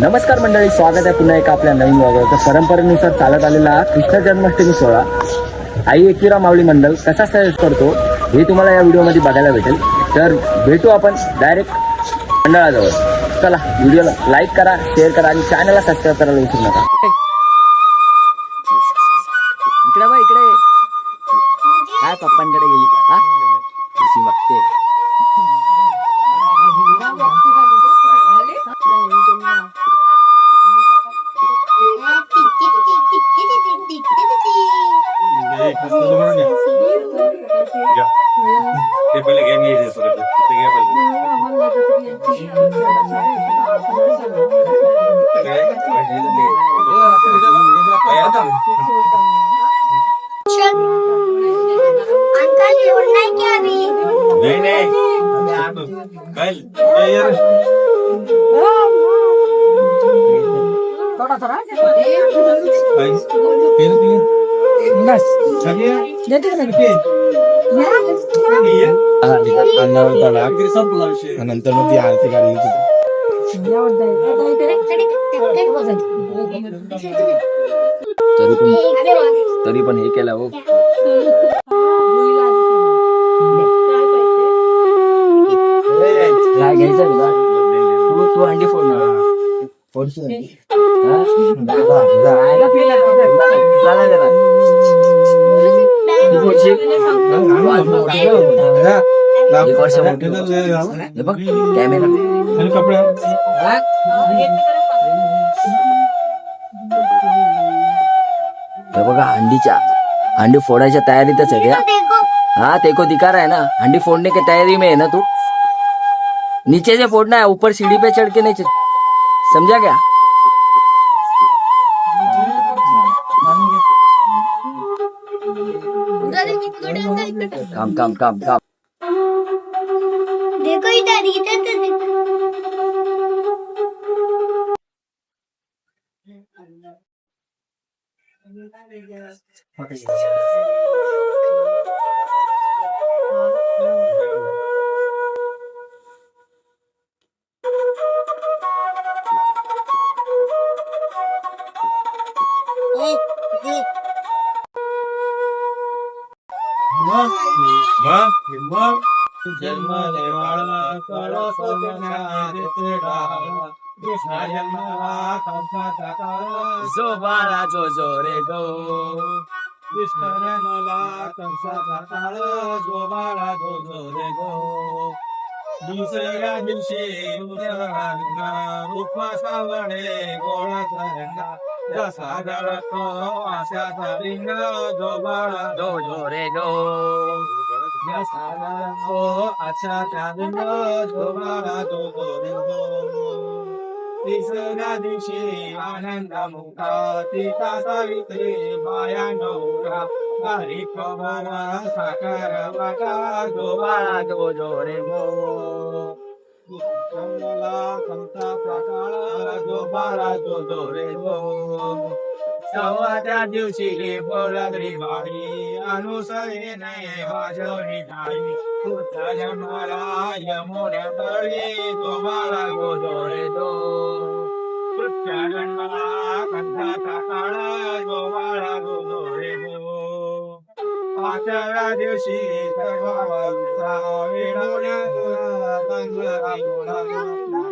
नमस्कार मंडळी स्वागत आहे पुन्हा एका आपल्या नवीन वागावर परंपरेनुसार चालत आलेला कृष्ण जन्माष्टमी सोहळा. आई एकविरा मावळी मंडळ कसा साजरा करतो हे तुम्हाला या व्हिडिओमध्ये बघायला भेटेल. तर भेटू आपण डायरेक्ट मंडळाजवळ. चला व्हिडिओला लाईक करा शेअर करा आणि चॅनलला सबस्क्राईब करायला विसरू नका. इकडे बा इकडे. काय पप्पांकडे गेली. हा? काय? नंतर मग ती आरती काढली तरी पण तरी पण हे केलं हो घ्यायचं तुला तू तू अंडी फोड ना हा? तू? तू बघ कॅमेरा कपडे हे बघा अंडीच्या अंडी फोडायच्या तयारीतच आहे क्या हाँ तेको दिखा रहा है ना अंडी फोड़ने की तैयारी में ना तू नीचे से फोड़ना है ऊपर सीढ़ी पे चढ़ के नहीं चढ़ समझा क्या? काम काम काम। काम देखो इधर इधर तो देखो। जन्म देवाळा कळस देते डाळा कृष्णा जन्माला कंसाचा काळ जो बाळा जो जो रे गो। कृष्ण जन्माला कंसाचा काळ जो बाळा जो जो रे गो दुसऱ्या दिवशी उदयाला उपवासावणे गोळाचा रंगा जसा जळतो आशाचा रिंग जो बाळा जो जो रे गो। जसा जळतो आशाचा रिंग जो बाळा जो जो रे गो तिसऱ्या दिवशी आनंद मुखा तिचा सावित्री माया नवरा हरी कमरा साकार वाटा जो बाळा जो जो रे गो जन्मला कंसाचा काळा जो बाळा जो जो रे गो सव्वाच्या पुत्र जन्माला यमुन्या तळी जो बाळा रे पुत्र जन्माला कंसाचा काळा जो बाळा गो पाचव्या दिवशी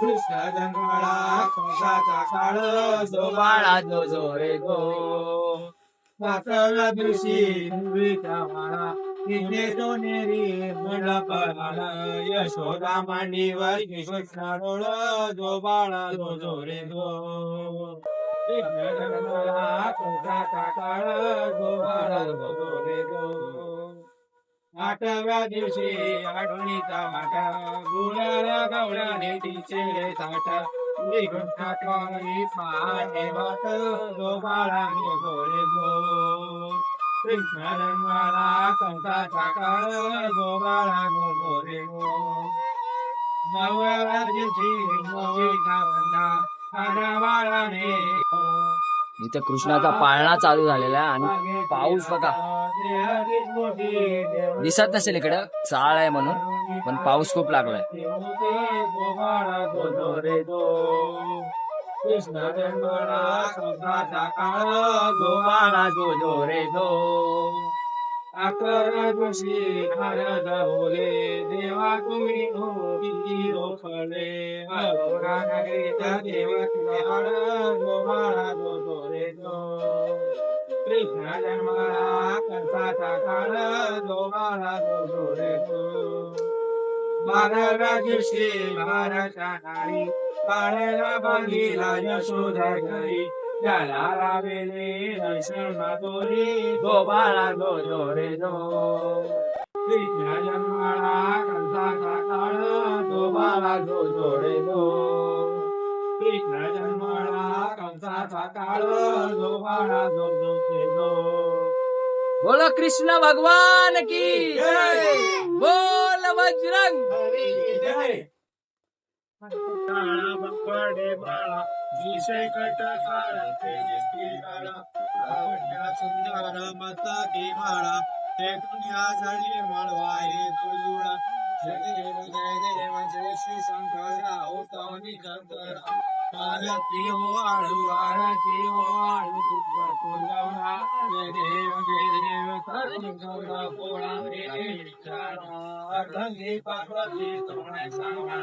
कृष्ण जन्माला कंसाचा काळ जो बाळा जो जो रे गो. पाचव्या दिवशी मुलीचा माळा तिने सोनेरी मंडपाला यशोदा मांडीवर कृष्ण रोळ जो बाळा जो जो रे गो. कृष्ण जन्माला कंसाचा काळ जो बाळा जो जो रे आठव्या दिवशी आठवणीचा माठा गुळाला गवळ्याने तिचे ताट निघून टाकावी पाने वाट जो गोरे गो कृष्ण रंगाला कंसाचा काळ गोबाळा गोरे गो नवरा दिवशी मोहिता बंधा आनवाळाने इथे कृष्णाचा पाळणा चालू झालेला आहे आणि पाऊस बघा. दिसत नसेल इकडं चाळ आहे म्हणून पण पाऊस खूप लागलाय. कृष्ण आकर कंसाचा काळ गोवाळा रे बोले देवा तुम्ही होती किती रोखले. अघोरा नगरीचा देव तुझ्यावर गोवाळा जो रे दो कृष्ण जन्माला कंसाचा काळ गोवाळा जो रे दो दिवशी भारता नारी काळ्याला बांधीला यशोदा घरी त्याला रावेले दर्शन मातोरी गोबाळा गो जोरे दो कृष्ण जन्माला कंसाचा काळ गोबाळा गो जोरे दो कृष्ण जन्माला कंसाचा काळ गोबाळा गो जोरे दो बोलो कृष्ण भगवान की बोल बजरंग काळा विषय कट सुंदर मता की बाळा ते दुनिया झाली माळवा हे तुळजुळा जय देव जय देव जय श्री शंकरा ओ सावनी शंकरा हो आळू आरती हो आळू तुझा जय देव जय देव करुण गौरा पोळा रे अर्धंगी पार्वती सोने सांगा.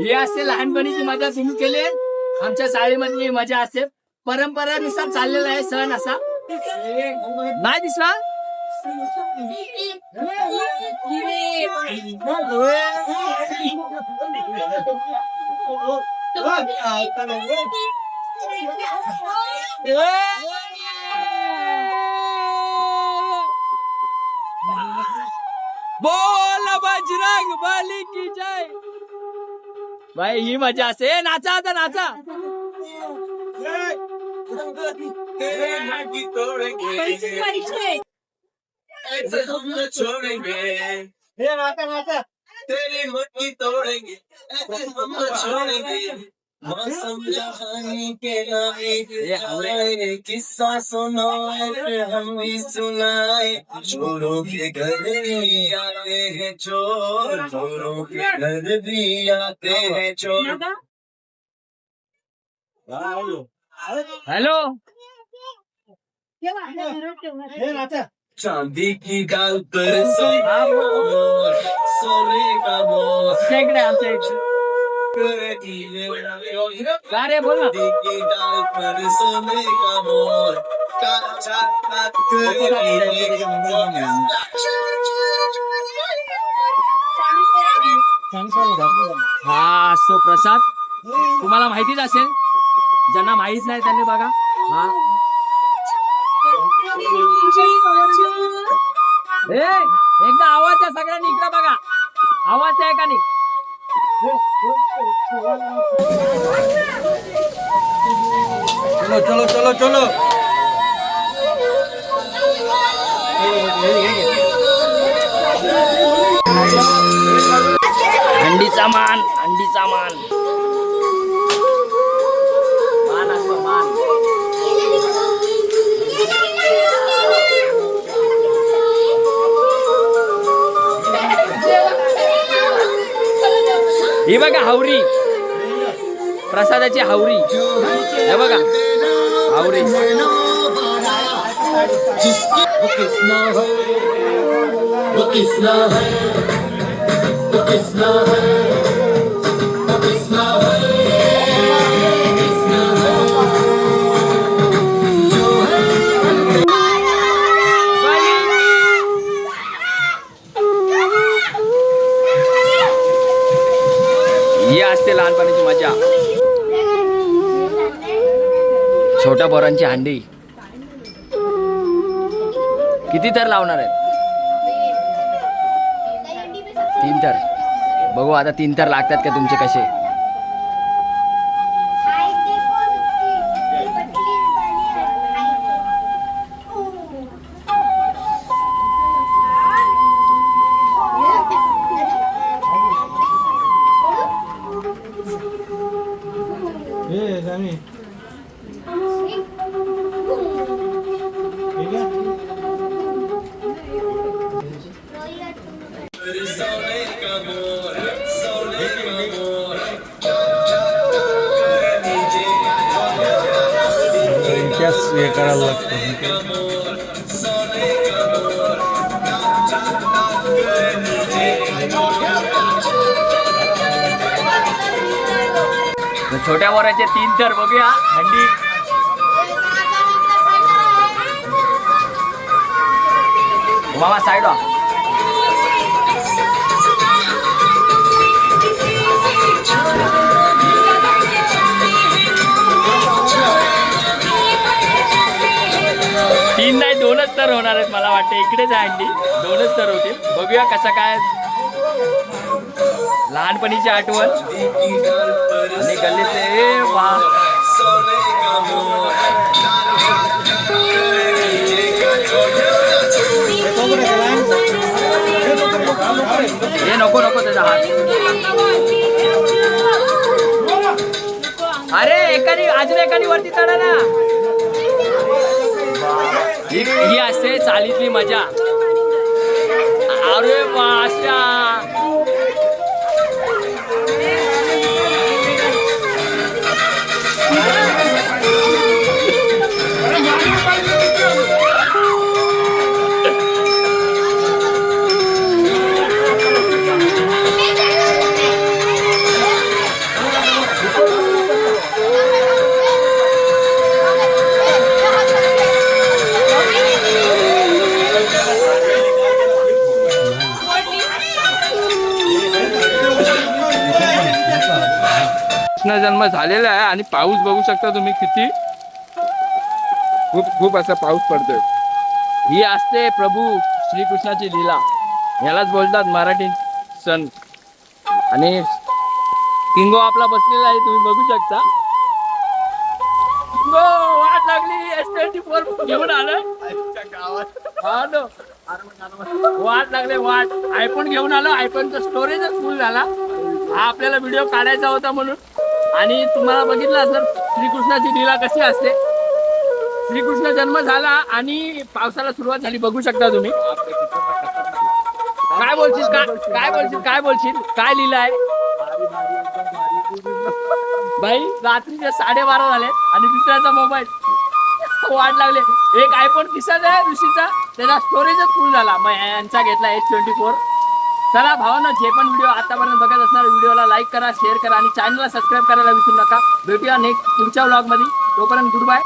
ही असते लहानपणीची मजा तुम्ही केली? आमच्या शाळेमध्ये ही मजा असते परंपरानुसार चाललेला आहे सण असा. नाही दिसला? बोल बजरंग बली की जय. भाई ही मजा असते नाचा आता नाचा. ऐसे हम न छोड़ेंगे तेरी मटकी तोड़ेंगे ऐसे हम न छोड़ेंगे. मौसम के किस्सा सुनो ऐसे हम भी सुनाए चोरों के घर भी आते हैं चोर चोरों के घर भी आते हैं चोर हॅलो चांदी की गाल पर सोने का मोर बोल ना हा सो प्रसाद तुम्हाला माहितीच असेल ज्यांना माहीत नाही त्यांनी बघा. हा. एकदा आवाज आहे सगळ्यांनी इकडे बघा. आवाज आहे का नाही Colo, colo, colo, colo. Andi zaman, Andi zaman. ही बघा हावरी. प्रसादाची हावरी. हे बघा. हावरी. ही. छोट्या पोरांची हांडी किती तर लावणार आहेत? तीन तर. बघू आता तीन तर लागतात का तुमचे कसे? Yeah, I mean. हे करायला लागतं छोट्या पोरांचे तीन तर बघूया. हंडी मामा साईड वा तीन नाही दोनच तर होणार आहेत मला वाटतं. इकडेच आहे अंडी. दोनच तर होतील. बघूया कसं काय लहानपणीची आठवण. आणि गल्लीतले वा. हे नको नको त्याचा हात. अरे एकाने अजून एकाने वरती चढा ना. ही ही असते चालीतली मजा. कृष्णजन्म झालेला आहे आणि पाऊस बघू शकता तुम्ही किती खूप खूप असा पाऊस पडतोय. ही असते प्रभू श्रीकृष्णाची लीला. यालाच बोलतात मराठी सण. आणि किंगो आपला बसलेला आहे तुम्ही बघू शकता. किंगो वाट लागली. एस ट्वेंटी फोर घेऊन आलं. वाट लागले वाट. आयफोन घेऊन आलो. आयफोनचा स्टोरेजच फुल झाला. हा आपल्याला व्हिडिओ काढायचा होता म्हणून. आणि तुम्हाला बघितलं असेल श्रीकृष्णाची लीला कशी असते? श्रीकृष्ण जन्म झाला आणि पावसाला सुरुवात झाली. बघू शकता तुम्ही. काय बोलशील? काय काय बोलशील? काय बोलशील? काय लिहिलं आहे? भाई रात्रीचे साडेबारा झाले आणि दुसऱ्याचा मोबाईल वाट लागले. एक आयफोन किसान आहे ऋषीचा. त्याचा स्टोरेजच फुल झाला. मग यांचा घेतला एच ट्वेंटी फोर चला भावानं जे पण व्हिडिओ आतापर्यंत बघत असणार व्हिडिओला लाईक करा शेअर करा आणि चॅनलला सबस्क्राईब करायला विसरू नका. भेटूया नेक्स्ट पुढच्या व्लॉगमध्ये तोपर्यंत गुड बाय